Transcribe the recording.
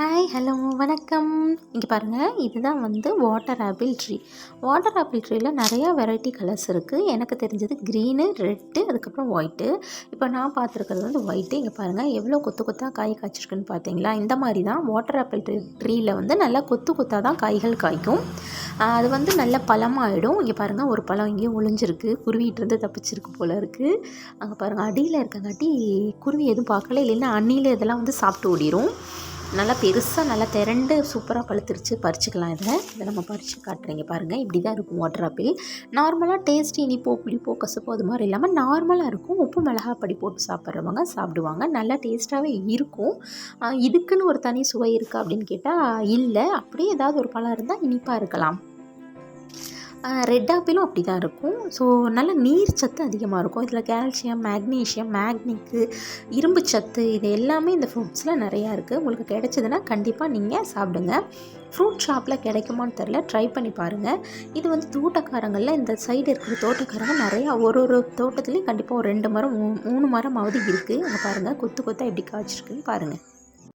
Hi hello வணக்கம். இங்கே பாருங்கள் இதுதான் வந்து water apple tree water apple ட்ரீயில் நிறையா வெரைட்டி கலர்ஸ் இருக்குது எனக்கு தெரிஞ்சது க்ரீனு ரெட்டு அதுக்கப்புறம் ஒயிட்டு இப்போ நான் பார்த்துருக்கிறது வந்து ஒயிட்டு இங்கே பாருங்கள் எவ்வளோ கொத்து கொத்தாக காய் காய்ச்சிருக்குன்னு பார்த்தீங்களா இந்த மாதிரி தான் வாட்டர் ஆப்பிள் ட்ரீ ட்ரீயில் வந்து நல்லா கொத்து கொத்தாக தான் காய்கள் காய்க்கும். அது வந்து நல்ல பழமாகிடும் இங்கே பாருங்கள் ஒரு பழம் இங்கேயும் ஒளிஞ்சிருக்கு. குருவிகிட்டேருந்து தப்பிச்சிருக்கு போல் இருக்குது அங்கே பாருங்கள் அடியில் இருக்கங்காட்டி குருவி எதுவும் பார்க்கல இல்லைன்னா அண்ணியில் இதெல்லாம் வந்து சாப்பிட்டு ஓடிடும் நல்லா பெருசாக நல்லா திரண்டு சூப்பராக பழுத்துருச்சு. பறிச்சுக்கலாம் இதில் இதை நம்ம பறித்து காட்டுறீங்க பாருங்கள் இப்படி தான் இருக்கும் வாட்டர் ஆப்பிள். நார்மலாக டேஸ்ட் இனிப்போ புளிப்போ கசப்போ அது மாதிரி இல்லாமல் நார்மலாக இருக்கும். உப்பு மிளகா படி போட்டு சாப்பிட்றவங்க சாப்பிடுவாங்க. நல்லா டேஸ்ட்டாகவே இருக்கும். இதுக்குன்னு ஒரு தனி சுவை இருக்குது அப்படின்னு கேட்டால் இல்லை. அப்படியே ஏதாவது ஒரு பழம் இருந்தால் இனிப்பாக இருக்கலாம். ரெட் ஆப்பிளும் அப்படி தான் இருக்கும். ஸோ நல்ல நீர் சத்து அதிகமாக இருக்கும். இதில் கால்சியம் மேக்னீஷியம் மேக்னிக்கு இரும்பு சத்து இது எல்லாமே இந்த ஃப்ரூட்ஸில் நிறையா இருக்குது உங்களுக்கு கிடைச்சதுன்னா கண்டிப்பாக நீங்கள் சாப்பிடுங்க. ஃப்ரூட் ஷாப்பில் கிடைக்குமான்னு தெரில ட்ரை பண்ணி பாருங்கள் இது வந்து தோட்டக்காரங்களில் இந்த சைடு இருக்கிற தோட்டக்காரங்க நிறையா ஒரு ஒரு தோட்டத்துலேயும் கண்டிப்பாக ஒரு ரெண்டு மரம் மூணு மரமாவது இருக்குது அங்கே பாருங்கள் கொத்து கொத்தாக எப்படி காய்ச்சிருக்குன்னு பாருங்கள்